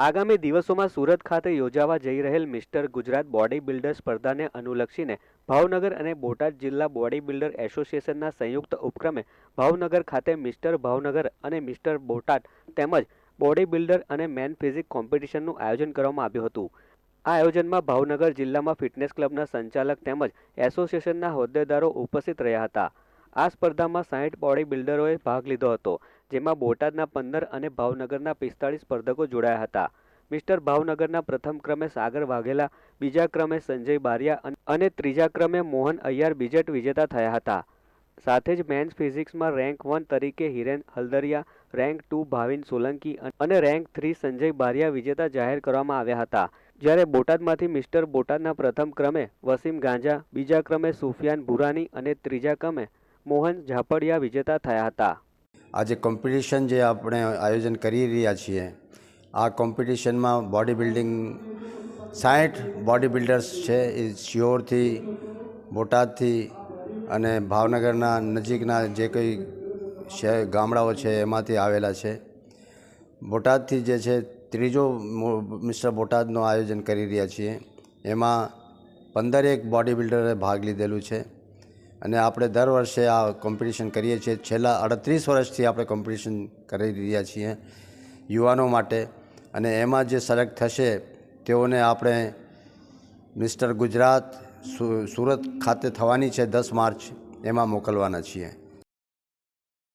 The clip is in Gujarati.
આગામી દિવસોમાં સુરત ખાતે યોજાવા જઈ રહેલ મિસ્ટર ગુજરાત બોડી બિલ્ડર સ્પર્ધાને અનુલક્ષીને ભાવનગર અને બોટાદ જિલ્લા બોડી બિલ્ડર એસોસિએશનના સંયુક્ત ઉપક્રમે ભાવનગર ખાતે મિસ્ટર ભાવનગર અને મિસ્ટર બોટાદ તેમજ બોડી બિલ્ડર અને મેન ફિઝિક કોમ્પિટિશનનું આયોજન કરવામાં આવ્યું હતું. આ આયોજનમાં ભાવનગર જિલ્લામાં ફિટનેસ ક્લબના સંચાલક તેમજ એસોસિએશનના હોદ્દેદારો ઉપસ્થિત રહ્યા હતા. આ સ્પર્ધામાં સાહીઠ બોડી બિલ્ડરોએ ભાગ લીધો હતો, જેમાં બોટાદના પંદર અને ભાવનગરના પિસ્તાળીસ સ્પર્ધકો જોડાયા હતા. મિસ્ટર ભાવનગરના પ્રથમ ક્રમે સાગર વાઘેલા, બીજા ક્રમે સંજય બારિયા અને ત્રીજા ક્રમે મોહન અય્યર બીજેટ વિજેતા થયા હતા. સાથે જ મેન્સ ફિઝિક્સમાં રેન્ક વન તરીકે હિરેન હલ્દરિયા, રેન્ક ટુ ભાવિન સોલંકી અને રેન્ક થ્રી સંજય બારિયા વિજેતા જાહેર કરવામાં આવ્યા હતા. જ્યારે બોટાદમાંથી મિસ્ટર બોટાદના પ્રથમ ક્રમે વસીમ ગાંજા, બીજા ક્રમે સુફિયાન ભુરાની અને ત્રીજા ક્રમે મોહન ઝાપડિયા વિજેતા થયા હતા. આજે કોમ્પિટિશન જે આપણે આયોજન કરી રહ્યા છીએ, આ કોમ્પિટિશનમાં બોડી બિલ્ડિંગ સાઠ બોડી બિલ્ડર્સ છે, એ શિયોરથી બોટાદથી અને ભાવનગરના નજીકના જે કંઈ શહેર, ગામડાઓ છે, એમાંથી આવેલા છે. બોટાદથી જે છે, ત્રીજો મિસ્ટર બોટાદનું આયોજન કરી રહ્યા છીએ. એમાં પંદરેક બોડી બિલ્ડરે ભાગ લીધેલું છે. અને આપણે દર વર્ષે આ કોમ્પિટિશન કરીએ છીએ. છેલ્લા અડત્રીસ વર્ષથી આપણે કોમ્પિટિશન કરી રહ્યા છીએ યુવાનો માટે. અને એમાં જે સિલેક્ટ થશે, તેઓને આપણે મિસ્ટર ગુજરાત સુરત ખાતે થવાની છે દસ માર્ચ. એમાં મોકલવાના છીએ.